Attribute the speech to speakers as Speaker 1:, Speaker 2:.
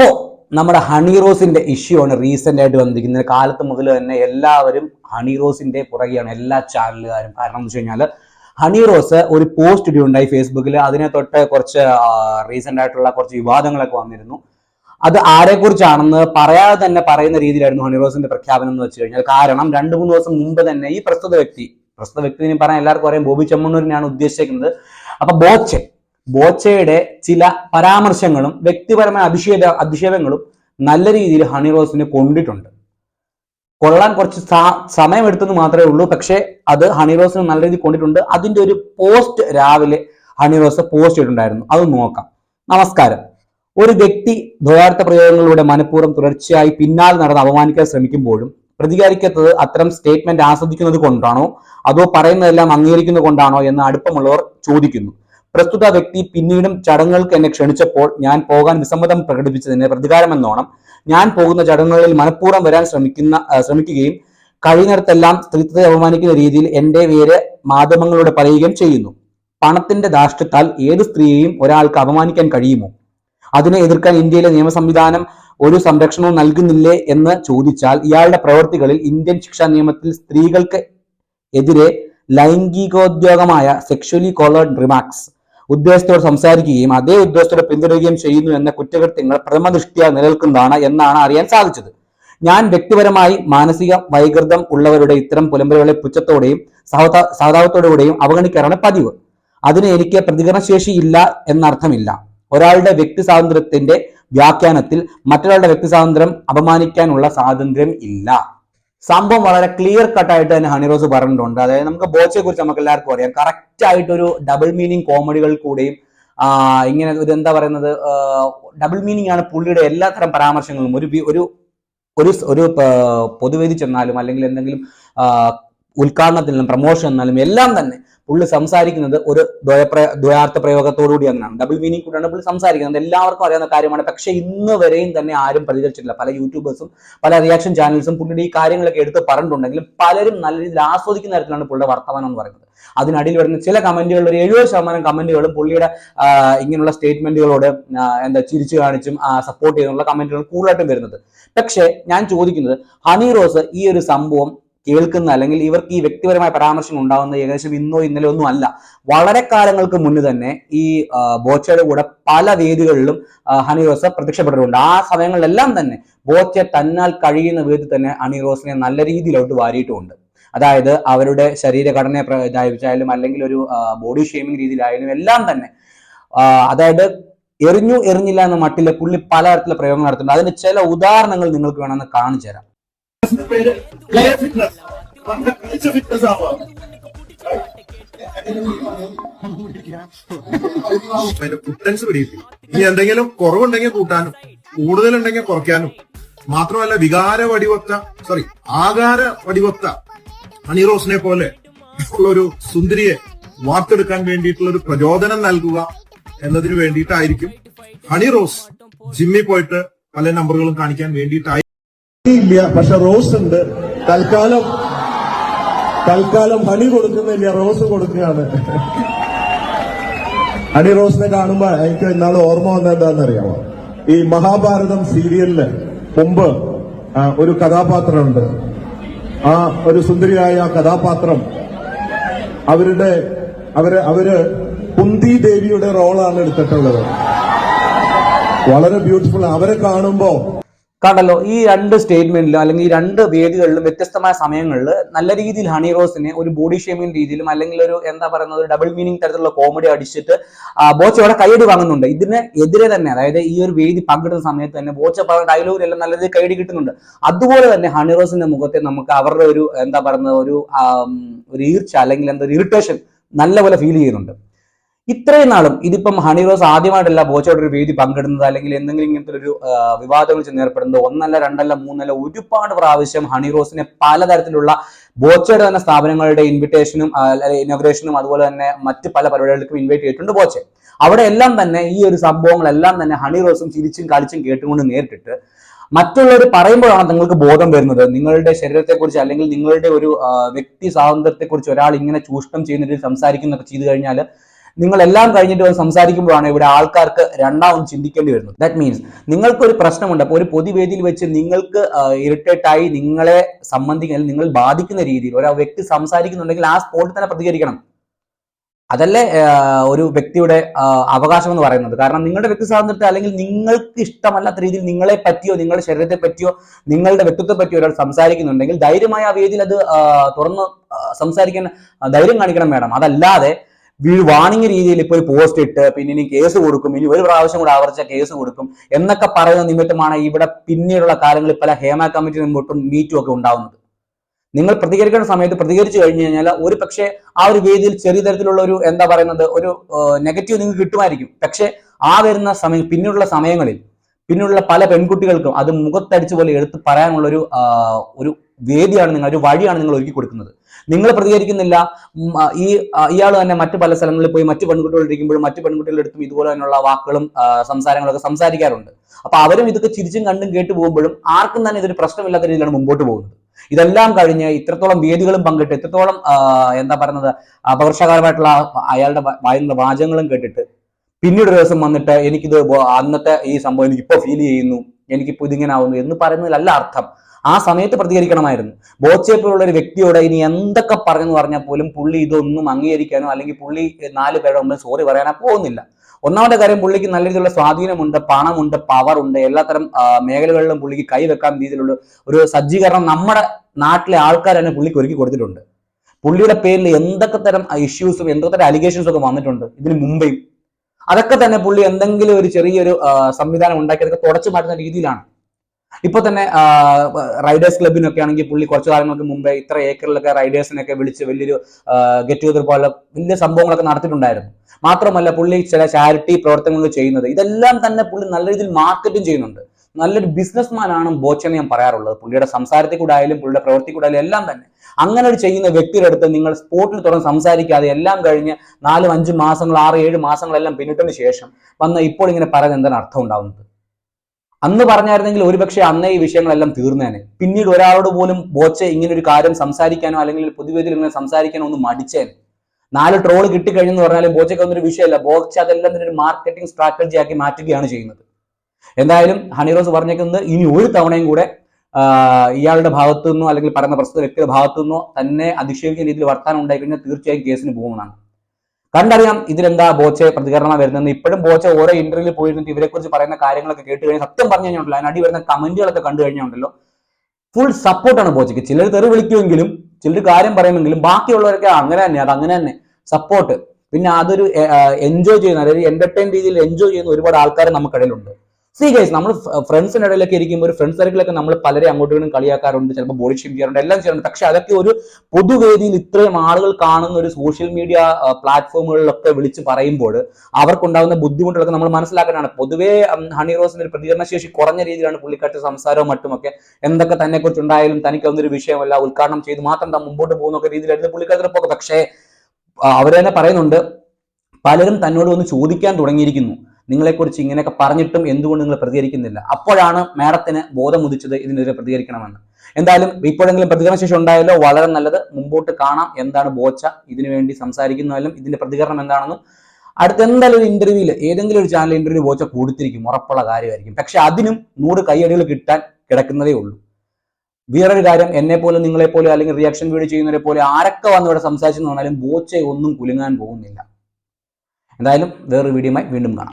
Speaker 1: അപ്പോ നമ്മുടെ ഹണി റോസിന്റെ ഇഷ്യൂ ആണ് റീസെന്റ് ആയിട്ട് വന്നിരിക്കുന്നത്. കാലത്ത് മുതൽ തന്നെ എല്ലാവരും ഹണി റോസിന്റെ പുറകെയാണ് എല്ലാ ചാനലുകാരും കാരണം എന്ന് വെച്ച് കഴിഞ്ഞാൽ ഹണി റോസ് ഒരു പോസ്റ്റ് ഇടുകയുണ്ടായി ഫേസ്ബുക്കിൽ അതിനെ തൊട്ട് കുറച്ച് റീസെന്റ് ആയിട്ടുള്ള കുറച്ച് വിവാദങ്ങളൊക്കെ വന്നിരുന്നു. അത് ആരെക്കുറിച്ചാണെന്ന് പറയാതെ തന്നെ പറയുന്ന രീതിയിലായിരുന്നു ഹണി റോസിന്റെ പ്രഖ്യാപനം എന്ന് വെച്ച് കഴിഞ്ഞാൽ കാരണം രണ്ട് മൂന്ന് ദിവസം മുമ്പ് തന്നെ ഈ പ്രസ്തുത വ്യക്തി പ്രസ്തുത വ്യക്തി പറയാൻ എല്ലാവർക്കും അറിയാം ബോബി ചെമ്മണ്ണൂരിനെയാണ് ഉദ്ദേശിക്കുന്നത് അപ്പൊ ബോച്ചെ ബോച്ചയുടെ ചില പരാമർശങ്ങളും വ്യക്തിപരമായ അധിക്ഷേപ അധിക്ഷേപങ്ങളും നല്ല രീതിയിൽ ഹണി റോസിനെ കൊണ്ടിട്ടുണ്ട്. കൊള്ളാൻ കുറച്ച് സമയമെടുത്തെന്ന് മാത്രമേ ഉള്ളൂ. പക്ഷേ അത് ഹണി റോസിന് നല്ല രീതിയിൽ കൊണ്ടിട്ടുണ്ട്. അതിന്റെ ഒരു പോസ്റ്റ് രാവിലെ ഹണി റോസ് പോസ്റ്റ് ചെയ്തിട്ടുണ്ടായിരുന്നു. അത് നോക്കാം. നമസ്കാരം. ഒരു വ്യക്തി ദ്വയാർത്ഥ പ്രയോഗങ്ങളിലൂടെ മനഃപൂർവം തുടർച്ചയായി പിന്നാലെ നടന്ന് അപമാനിക്കാൻ ശ്രമിക്കുമ്പോഴും പ്രതികരിക്കാത്തത് അത്തരം സ്റ്റേറ്റ്മെന്റ് ആസ്വദിക്കുന്നത് കൊണ്ടാണോ? അതോ പറയുന്നതെല്ലാം അംഗീകരിക്കുന്നത് കൊണ്ടാണോ എന്ന് അടുപ്പമുള്ളവർ ചോദിക്കുന്നു. പ്രസ്തുത വ്യക്തി പിന്നീടും ചടങ്ങുകൾക്ക് എന്നെ ക്ഷണിച്ചപ്പോൾ ഞാൻ പോകാൻ വിസമ്മതം പ്രകടിപ്പിച്ചതിന് പ്രതികാരമെന്നോണം ഞാൻ പോകുന്ന ചടങ്ങുകളിൽ മനഃപൂർവം വരാൻ ശ്രമിക്കുന്ന ശ്രമിക്കുകയും കഴിയുന്നിടത്തെല്ലാം സ്ത്രീത്വത്തെ അപമാനിക്കുന്ന രീതിയിൽ എന്റെ പേര് മാധ്യമങ്ങളോട് പറയുകയും ചെയ്യുന്നു. പണത്തിന്റെ ധാർഷ്ട്യത്താൽ ഏത് സ്ത്രീയെയും ഒരാൾക്ക് അപമാനിക്കാൻ കഴിയുമോ? അതിനെ എതിർക്കാൻ ഇന്ത്യയിലെ നിയമ സംവിധാനം ഒരു സംരക്ഷണവും നൽകുന്നില്ലേ എന്ന് ചോദിച്ചാൽ ഇയാളുടെ പ്രവൃത്തികളിൽ ഇന്ത്യൻ ശിക്ഷാ നിയമത്തിൽ സ്ത്രീകൾക്ക് എതിരെ ലൈംഗികോദ്യോഗമായ സെക്ഷലി കോളേഡ് റിമാർക്സ് ഉദ്യോഗസ്ഥരോട് സംസാരിക്കുകയും അതേ ഉദ്യോഗസ്ഥരെ പിന്തുടരുകയും ചെയ്യുന്നു എന്ന കുറ്റകൃത്യങ്ങൾ പ്രഥമ ദൃഷ്ടിയാ നിലനിൽക്കുന്നതാണ് എന്നാണ് അറിയാൻ സാധിച്ചത്. ഞാൻ വ്യക്തിപരമായി മാനസിക വൈകൃതം ഉള്ളവരുടെ ഇത്തരം പുലമ്പലുകളെ പുച്ഛത്തോടെയും സഹതാ സഹതാപത്തോടുകൂടെയും അവഗണിക്കാറാണ് പതിവ്. അതിന് എനിക്ക് പ്രതികരണശേഷി ഇല്ല എന്നർത്ഥമില്ല. ഒരാളുടെ വ്യക്തി സ്വാതന്ത്ര്യത്തിന്റെ വ്യാഖ്യാനത്തിൽ മറ്റൊരാളുടെ വ്യക്തി സ്വാതന്ത്ര്യം അപമാനിക്കാനുള്ള സ്വാതന്ത്ര്യം ഇല്ല. സംഭവം വളരെ ക്ലിയർ കട്ട് ആയിട്ട് തന്നെ ഹണിറോസ് പറഞ്ഞിട്ടുണ്ട്. അതായത് നമുക്ക് ബോച്ചയെ കുറിച്ച് നമുക്ക് എല്ലാവർക്കും അറിയാം. കറക്റ്റ് ആയിട്ട് ഒരു ഡബിൾ മീനിങ് കോമഡികൾ കൂടെയും ഇങ്ങനെ ഒരു എന്താ പറയുന്നത് ഡബിൾ മീനിങ് ആണ് പുള്ളിയുടെ എല്ലാത്തരം പരാമർശങ്ങളും. ഒരു ഒരു ഒരു ഒരു പൊതുവേദി ചെന്നാലും അല്ലെങ്കിൽ എന്തെങ്കിലും ആ, നിന്നും പ്രൊമോഷൻ എന്നാലും എല്ലാം തന്നെ പുള്ളി സംസാരിക്കുന്നത് ഒരു ദ്വയാർത്ഥ പ്രയോഗത്തോടുകൂടി അങ്ങനെയാണ്. ഡബിൾ മീനിങ് കൂടിയാണ് പുള്ളി സംസാരിക്കുന്നത്. എല്ലാവർക്കും അറിയാവുന്ന കാര്യമാണ്. പക്ഷേ ഇന്ന് വരെയും തന്നെ ആരും പ്രതികരിച്ചിട്ടില്ല. പല യൂട്യൂബേഴ്സും പല റിയാക്ഷൻ ചാനൽസും പുള്ളിയുടെ ഈ കാര്യങ്ങളൊക്കെ എടുത്ത് പറഞ്ഞിട്ടുണ്ടെങ്കിലും പലരും നല്ല രീതിയിൽ ആസ്വദിക്കുന്ന തരത്തിലാണ് പുള്ളിയുടെ വർത്തമാനം എന്ന് പറയുന്നത്. അതിനടിയിൽ വരുന്ന ചില കമന്റുകളിൽ ഒരു എഴുപത് ശതമാനം കമന്റുകളും പുള്ളിയുടെ ഇങ്ങനെയുള്ള സ്റ്റേറ്റ്മെന്റുകളോട് എന്താ ചിരിച്ചു കാണിച്ചും സപ്പോർട്ട് ചെയ്യുന്നുള്ള കമന്റുകൾ കൂടുതലായിട്ടും വരുന്നത്. പക്ഷേ ഞാൻ ചോദിക്കുന്നത് ഹണി റോസ് ഈ ഒരു സംഭവം കേൾക്കുന്ന അല്ലെങ്കിൽ ഇവർക്ക് ഈ വ്യക്തിപരമായ പരാമർശം ഉണ്ടാകുന്നത് ഏകദേശം ഇന്നോ ഇന്നലെ ഒന്നും അല്ല. വളരെ കാലങ്ങൾക്ക് മുന്നേ തന്നെ ഈ ബോച്ചയുടെ കൂടെ പല വേദികളിലും ഹണി റോസ് പ്രത്യക്ഷപ്പെട്ടിട്ടുണ്ട്. ആ സമയങ്ങളിലെല്ലാം തന്നെ ബോച്ച തന്നാൽ കഴിയുന്ന വിധത്തിൽ തന്നെ ഹണി റോസിനെ നല്ല രീതിയിലോട്ട് വാരിയിട്ടുമുണ്ട് അതായത് അവരുടെ ശരീരഘടനയെ ഇതായാലും അല്ലെങ്കിൽ ഒരു ബോഡി ഷേമിംഗ് രീതിയിലായാലും എല്ലാം തന്നെ അതായത് എറിഞ്ഞു എറിഞ്ഞില്ല എന്ന മട്ടിലെ പുള്ളി പലതരത്തിലുള്ള പ്രയോഗങ്ങൾ നടത്തുന്നുണ്ട് അതിന്റെ ചില ഉദാഹരണങ്ങൾ നിങ്ങൾക്ക് വേണമെന്ന് കാണിച്ചു തരാം
Speaker 2: ഫിറ്റ്നസ്. ഇനി എന്തെങ്കിലും കുറവുണ്ടെങ്കിൽ കൂട്ടാനും കൂടുതലുണ്ടെങ്കിൽ കുറയ്ക്കാനും. മാത്രമല്ല വികാര വടിവത്ത സോറി ആകാര വടിവത്ത ഹണിറോസിനെ പോലെ ഉള്ള ഒരു സുന്ദരിയെ വാർത്തെടുക്കാൻ വേണ്ടിയിട്ടുള്ള ഒരു പ്രചോദനം നൽകുക എന്നതിന് വേണ്ടിയിട്ടായിരിക്കും ഹണിറോസ് ജിമ്മിൽ പോയിട്ട് പല നമ്പറുകളും കാണിക്കാൻ വേണ്ടിയിട്ടായി
Speaker 3: ഇല്ല. പക്ഷെ റോസ് ഉണ്ട്. തൽക്കാലം തൽക്കാലം ഹണി കൊടുക്കുന്നില്ല. റോസ് കൊടുക്കുകയാണ്. ഹണി റോസിനെ കാണുമ്പോ എനിക്ക് ഇന്നാൾ ഓർമ്മ വന്നത് എന്താണെന്നറിയാമോ? ഈ മഹാഭാരതം സീരിയലിൽ മുമ്പ് ഒരു കഥാപാത്രമുണ്ട്. ആ ഒരു സുന്ദരിയായ കഥാപാത്രം അവരുടെ അവർ അവർ കുന്തി ദേവിയുടെ റോളാണ് എടുത്തിട്ടുള്ളത്. വളരെ ബ്യൂട്ടിഫുൾ. അവരെ കാണുമ്പോ
Speaker 1: കണ്ടല്ലോ ഈ രണ്ട് സ്റ്റേറ്റ്മെന്റിലും അല്ലെങ്കിൽ ഈ രണ്ട് വേദികളിലും വ്യത്യസ്തമായ സമയങ്ങളിൽ നല്ല രീതിയിൽ ഹണി റോസിനെ ഒരു ബോഡി ഷേമിംഗ് രീതിയിലും അല്ലെങ്കിൽ ഒരു എന്താ പറയുന്നത് ഒരു ഡബിൾ മീനിങ് തരത്തിലുള്ള കോമഡി അടിച്ചിട്ട് ബോച്ച അവിടെ കൈയടി വാങ്ങുന്നുണ്ട്. ഇതിന് എതിരെ തന്നെ അതായത് ഈ ഒരു വേദി പങ്കിടുന്ന സമയത്ത് തന്നെ ബോച്ച പറഞ്ഞ ഡയലോഗിലെല്ലാം നല്ല രീതിയിൽ കൈയടി കിട്ടുന്നുണ്ട്. അതുപോലെ തന്നെ ഹണി റോസിന്റെ മുഖത്തെ നമുക്ക് അവരുടെ ഒരു എന്താ പറയുന്നത് ഒരു ഒരു ഈർച്ച അല്ലെങ്കിൽ എന്താ ഒരു ഇറിറ്റേഷൻ നല്ലപോലെ ഫീൽ ചെയ്യുന്നുണ്ട്. ഇത്രയും നാളും ഇതിപ്പം ഹണി റോസ് ആദ്യമായിട്ടല്ല ബോച്ചയുടെ ഒരു വേദി പങ്കിടുന്നത് അല്ലെങ്കിൽ എന്തെങ്കിലും ഇങ്ങനത്തെ ഒരു വിവാദങ്ങൾ ചെന്ന് ഏർപ്പെടുന്നത്. ഒന്നല്ല രണ്ടല്ല മൂന്നല്ല ഒരുപാട് പ്രാവശ്യം ഹണി റോസിനെ പലതരത്തിലുള്ള ബോച്ചയുടെ തന്നെ സ്ഥാപനങ്ങളുടെ ഇൻവിറ്റേഷനും ഇനോഗ്രേഷനും അതുപോലെ തന്നെ മറ്റ് പല പരിപാടികൾക്കും ഇൻവൈറ്റ് ചെയ്തിട്ടുണ്ട് ബോച്ചെ. അവിടെ എല്ലാം തന്നെ ഈ ഒരു സംഭവങ്ങളെല്ലാം തന്നെ ഹണി റോസും ചിരിച്ചും കളിച്ചും കേട്ടുകൊണ്ട് നേരിട്ടിട്ട് മറ്റുള്ളവർ പറയുമ്പോഴാണ് നിങ്ങൾക്ക് ബോധം വരുന്നത്. നിങ്ങളുടെ ശരീരത്തെക്കുറിച്ച് അല്ലെങ്കിൽ നിങ്ങളുടെ ഒരു വ്യക്തി സ്വാതന്ത്ര്യത്തെക്കുറിച്ച് ഒരാൾ ഇങ്ങനെ ചൂഷണം ചെയ്യുന്ന രീതിയിൽ സംസാരിക്കുന്നൊക്കെ ചെയ്തു കഴിഞ്ഞാൽ നിങ്ങൾ എല്ലാം കഴിഞ്ഞിട്ട് വന്ന് സംസാരിക്കുമ്പോഴാണ് ഇവിടെ ആൾക്കാർക്ക് രണ്ടാമത് ചിന്തിക്കേണ്ടി വരുന്നത്. ദാറ്റ് മീൻസ് നിങ്ങൾക്ക് ഒരു പ്രശ്നമുണ്ട്. അപ്പോൾ ഒരു പൊതുവേദിയിൽ വെച്ച് നിങ്ങൾക്ക് ഇറിറ്റേറ്റ് ആയി നിങ്ങളെ സംബന്ധിക്കുന്ന നിങ്ങൾ ബാധിക്കുന്ന രീതിയിൽ ഒരു വ്യക്തി സംസാരിക്കുന്നുണ്ടെങ്കിൽ ആ സ്പോട്ടിൽ തന്നെ പ്രതികരിക്കണം. അതല്ലേ ഒരു വ്യക്തിയുടെ അവകാശം എന്ന് പറയുന്നത്. കാരണം നിങ്ങളുടെ വ്യക്തി സ്വാതന്ത്ര്യത്തെ അല്ലെങ്കിൽ നിങ്ങൾക്ക് ഇഷ്ടമല്ലാത്ത രീതിയിൽ നിങ്ങളെ പറ്റിയോ നിങ്ങളുടെ ശരീരത്തെ പറ്റിയോ നിങ്ങളുടെ വ്യക്തിത്വത്തെ പറ്റിയോ ഒരാൾ സംസാരിക്കുന്നുണ്ടെങ്കിൽ ധൈര്യമായ ആ വേദിയിൽ അത് തുറന്ന് സംസാരിക്കാൻ ധൈര്യം കാണിക്കണം മേഡം. അതല്ലാതെ വാണിംഗ് രീതിയിൽ ഇപ്പോൾ ഒരു പോസ്റ്റ് ഇട്ട് പിന്നെ ഇനി കേസ് കൊടുക്കും ഇനി ഒരു പ്രാവശ്യം കൂടെ ആവർത്തിച്ച കേസ് കൊടുക്കും എന്നൊക്കെ പറയുന്ന നിമിത്തമാണ് ഇവിടെ പിന്നീടുള്ള കാലങ്ങളിൽ പല ഹേമ കമ്മിറ്റി മുമ്പോട്ടും മീറ്റും ഒക്കെ ഉണ്ടാവുന്നത്. നിങ്ങൾ പ്രതികരിക്കേണ്ട സമയത്ത് പ്രതികരിച്ചു കഴിഞ്ഞു കഴിഞ്ഞാൽ ഒരു പക്ഷേ ആ ഒരു വേദിയിൽ ചെറിയ തരത്തിലുള്ള ഒരു എന്താ പറയുന്നത് ഒരു നെഗറ്റീവ് നിങ്ങൾക്ക് കിട്ടുമായിരിക്കും. പക്ഷേ ആ വരുന്ന സമയം പിന്നീടുള്ള സമയങ്ങളിൽ പിന്നീടുള്ള പല പെൺകുട്ടികൾക്കും അത് മുഖത്തടിച്ച് പോലെ എടുത്ത് പറയാനുള്ള ഒരു ഒരു വേദിയാണ് നിങ്ങൾ ഒരു വഴിയാണ് നിങ്ങൾ ഒരുക്കി കൊടുക്കുന്നത്. നിങ്ങൾ പ്രതികരിക്കുന്നില്ല. ഈ ഇയാൾ തന്നെ മറ്റു പല സ്ഥലങ്ങളിൽ പോയി മറ്റു പെൺകുട്ടികൾ ഇരിക്കുമ്പോഴും മറ്റു പെൺകുട്ടികളുടെ അടുത്തും ഇതുപോലെ തന്നെയുള്ള വാക്കുകളും സംസാരങ്ങളൊക്കെ സംസാരിക്കാറുണ്ട്. അപ്പൊ അവരും ഇതൊക്കെ ചിരിച്ചും കണ്ടും കേട്ടു പോകുമ്പോഴും ആർക്കും തന്നെ ഇതൊരു പ്രശ്നമില്ലാത്ത രീതിയിലാണ് മുമ്പോട്ട് പോകുന്നത്. ഇതെല്ലാം കഴിഞ്ഞ് ഇത്രത്തോളം വേദികളും പങ്കിട്ട് ഇത്രത്തോളം എന്താ പറയുന്നത് അപകർഷകരമായിട്ടുള്ള അയാളുടെ വായിലുള്ള വാചകങ്ങളും കേട്ടിട്ട് പിന്നീട് ഒരു ദിവസം വന്നിട്ട് എനിക്കിത് അന്നത്തെ ഈ സംഭവം എനിക്ക് ഇപ്പൊ ഫീൽ ചെയ്യുന്നു എനിക്കിപ്പോ ഇതിങ്ങനെ ആവുന്നു എന്ന് പറയുന്നതിലല്ല അർത്ഥം. ആ സമയത്ത് പ്രതികരിക്കണമായിരുന്നു. ബോച്ചെ പോലുള്ള ഒരു വ്യക്തിയോട് ഇനി എന്തൊക്കെ പറഞ്ഞെന്ന് പറഞ്ഞാൽ പോലും പുള്ളി ഇതൊന്നും അംഗീകരിക്കാനോ അല്ലെങ്കിൽ പുള്ളി നാല് പേരുടെ മുമ്പിൽ സോറി പറയാനോ പോകുന്നില്ല. ഒന്നാമത്തെ കാര്യം പുള്ളിക്ക് നല്ല രീതിയിലുള്ള സ്വാധീനമുണ്ട് പണമുണ്ട് പവർ ഉണ്ട്. എല്ലാത്തരം മേഖലകളിലും പുള്ളിക്ക് കൈവെക്കാൻ രീതിയിലുള്ള ഒരു സജ്ജീകരണം നമ്മുടെ നാട്ടിലെ ആൾക്കാർ തന്നെ പുള്ളിക്ക് ഒരുക്കി കൊടുത്തിട്ടുണ്ട്. പുള്ളിയുടെ പേരിൽ എന്തൊക്കെ തരം ഇഷ്യൂസും എന്തൊക്കെ തരം അലിഗേഷൻസും ഒക്കെ വന്നിട്ടുണ്ട് ഇതിന് മുമ്പേയും. അതൊക്കെ തന്നെ പുള്ളി എന്തെങ്കിലും ഒരു ചെറിയൊരു സംവിധാനം ഉണ്ടാക്കി അതൊക്കെ തുടച്ചു മാറ്റുന്ന രീതിയിലാണ്. ഇപ്പൊ തന്നെ റൈഡേഴ്സ് ക്ലബിനൊക്കെ ആണെങ്കിൽ പുള്ളി കുറച്ചു കാലങ്ങൾക്ക് മുമ്പേ ഇത്ര ഏക്കറിലൊക്കെ റൈഡേഴ്സിനൊക്കെ വിളിച്ച് വലിയൊരു ഗെറ്റ് ടുഗദർ പോലെ വലിയ സംഭവങ്ങളൊക്കെ നടത്തിയിട്ടുണ്ടായിരുന്നു. മാത്രമല്ല പുള്ളി ചില ചാരിറ്റി പ്രവർത്തനങ്ങൾ ചെയ്യുന്നത് ഇതെല്ലാം തന്നെ പുള്ളി നല്ല രീതിയിൽ മാർക്കറ്റും ചെയ്യുന്നുണ്ട്. നല്ലൊരു ബിസിനസ്മാൻ ആണ് ബോച്ച് ഞാൻ പറയാറുള്ളത്. പുള്ളിയുടെ സംസാരത്തിൽ കൂടെ ആയാലും പുള്ളിയുടെ പ്രവൃത്തി കൂടെ ആയാലും എല്ലാം തന്നെ. അങ്ങനെ ഒരു ചെയ്യുന്ന വ്യക്തിയുടെ അടുത്ത് നിങ്ങൾ സ്പോർട്ടിൽ തുറന്ന് സംസാരിക്കാതെ എല്ലാം കഴിഞ്ഞ് നാലും അഞ്ച് മാസങ്ങൾ ആറ് ഏഴ് മാസങ്ങളെല്ലാം പിന്നിട്ടതിന് ശേഷം വന്ന് ഇപ്പോൾ ഇങ്ങനെ പറയുന്നത് എന്താണ് അർത്ഥം ഉണ്ടാവുന്നത്? അന്ന് പറഞ്ഞായിരുന്നെങ്കിൽ ഒരുപക്ഷെ അന്നേ ഈ വിഷയങ്ങളെല്ലാം തീർന്നേനെ. പിന്നീട് ഒരാളോട് പോലും ബോച്ചെ ഇങ്ങനെ ഒരു കാര്യം സംസാരിക്കാനോ അല്ലെങ്കിൽ പൊതുവേദിയിൽ ഇങ്ങനെ സംസാരിക്കാനോ ഒന്ന് മടിച്ചേനെ. നാല് ട്രോൾ കിട്ടിക്കഴിഞ്ഞെന്ന് പറഞ്ഞാൽ ബോച്ചയ്ക്ക് ഒന്നൊരു വിഷയമല്ല. ബോച്ച അതെല്ലാം തന്നെ ഒരു മാർക്കറ്റിംഗ് സ്ട്രാറ്റജി ആക്കി മാറ്റുകയാണ് ചെയ്യുന്നത്. എന്തായാലും ഹണിറോസ് പറഞ്ഞേക്കുന്നത് ഇനി ഒരു തവണയും കൂടെ ഇയാളുടെ ഭാഗത്തു നിന്നോ അല്ലെങ്കിൽ പറയുന്ന പ്രസ്തുത വ്യക്തിയുടെ ഭാഗത്തു നിന്നോ തന്നെ അധിക്ഷേപിക്കുന്ന രീതിയിൽ വർത്താനം ഉണ്ടായിക്കഴിഞ്ഞാൽ തീർച്ചയായും കേസിന് പോകുന്നതാണ്. കണ്ടറിയാം ഇതിലെന്താ ബോച്ചെ പ്രതികരണം വരുന്നത് ഇപ്പോഴും ബോച്ച ഓരോ ഇന്റർവ്യൂവിൽ പോയിരുന്നിട്ട് ഇവരെ കുറിച്ച് പറയുന്ന കാര്യങ്ങളൊക്കെ കേട്ട് കഴിഞ്ഞാൽ സത്യം പറഞ്ഞു കഴിഞ്ഞിട്ടുണ്ടല്ലോ അതിനടി വരുന്ന കമന്റുകളൊക്കെ കണ്ടു കഴിഞ്ഞുണ്ടല്ലോ ഫുൾ സപ്പോർട്ടാണ് ബോച്ചയ്ക്ക്. ചിലർ തെറി വിളിക്കുമെങ്കിലും ചിലർ കാര്യം പറയുമെങ്കിലും ബാക്കിയുള്ളവരൊക്കെ അങ്ങനെ തന്നെ അത് അങ്ങനെ തന്നെ. സപ്പോർട്ട് പിന്നെ അതൊരു എൻജോയ് ചെയ്യുന്ന അതായത് എന്റർടൈൻ രീതിയിൽ എൻജോയ് ചെയ്യുന്ന ഒരുപാട് ആൾക്കാർ നമുക്കിടയിലുണ്ട്. സി ഗൈസ് നമ്മൾ ഫ്രണ്ട്സിന് ഇടയിലൊക്കെ ഇരിക്കുമ്പോൾ ഒരു ഫ്രണ്ട്സ് സർക്കിളൊക്കെ നമ്മൾ പലരെ അങ്ങോട്ടും കളിയാക്കാറുണ്ട്. ചിലപ്പോൾ ബോഡി ഷേം ചെയ്യാറുണ്ട് എല്ലാം ചെയ്യാറുണ്ട്. പക്ഷെ അതൊക്കെ ഒരു പൊതുവേദിയിൽ ഇത്രയും ആളുകൾ കാണുന്ന ഒരു സോഷ്യൽ മീഡിയ പ്ലാറ്റ്ഫോമുകളിലൊക്കെ വിളിച്ച് പറയുമ്പോൾ അവർക്കുണ്ടാകുന്ന ബുദ്ധിമുട്ടുകളൊക്കെ നമ്മൾ മനസ്സിലാക്കാനാണ്. പൊതുവേ ഹണി റോസിന്റെ ഒരു പ്രതികരണശേഷി കുറഞ്ഞ രീതിയിലാണ് പുള്ളിക്കാട്ട് സംസാരവും മറ്റുമൊക്കെ. എന്തൊക്കെ തന്നെ കുറിച്ചുണ്ടായാലും തനിക്ക് ഒന്നൊരു വിഷയമല്ല ഉദ്ഘാടനം ചെയ്ത് മാത്രം താൻ മുമ്പോട്ട് പോകുന്നൊക്കെ രീതിയിലായിരുന്നു പുള്ളിക്കാരത്തിന് പോക്ക്. പക്ഷേ അവർ തന്നെ പറയുന്നുണ്ട് പലരും തന്നോട് വന്ന് ചോദിക്കാൻ തുടങ്ങിയിരിക്കുന്നു. നിങ്ങളെക്കുറിച്ച് ഇങ്ങനെയൊക്കെ പറഞ്ഞിട്ടും എന്തുകൊണ്ട് നിങ്ങൾ പ്രതികരിക്കുന്നില്ല. അപ്പോഴാണ് മാഡത്തിന് ബോധമുദിച്ചത് ഇതിനെതിരെ പ്രതികരിക്കണമെന്ന്. എന്തായാലും ഇപ്പോഴെങ്കിലും പ്രതികരണശേഷി ഉണ്ടായാലോ വളരെ നല്ലത്. മുമ്പോട്ട് കാണാം എന്താണ് ബോച്ച ഇതിനുവേണ്ടി സംസാരിക്കുന്നതിലും ഇതിന്റെ പ്രതികരണം എന്താണെന്നും. അടുത്ത എന്തായാലും ഒരു ഇന്റർവ്യൂവിൽ ഏതെങ്കിലും ഒരു ചാനൽ ഇന്റർവ്യൂ ബോച്ച കൊടുത്തിരിക്കും. ഉറപ്പുള്ള കാര്യമായിരിക്കും. പക്ഷെ അതിനും നൂറ് കൈയടികൾ കിട്ടാൻ കിടക്കുന്നതേ ഉള്ളൂ. വേറൊരു കാര്യം എന്നെ പോലെ നിങ്ങളെ പോലെ അല്ലെങ്കിൽ റിയാക്ഷൻ വീഡിയോ ചെയ്യുന്നവരെ പോലെ ആരൊക്കെ വന്ന് ഇവിടെ സംസാരിച്ചെന്ന് പറഞ്ഞാലും ബോച്ച ഒന്നും കുലുങ്ങാൻ പോകുന്നില്ല. എന്തായാലും വേറൊരു വീഡിയോയുമായി വീണ്ടും കാണാം.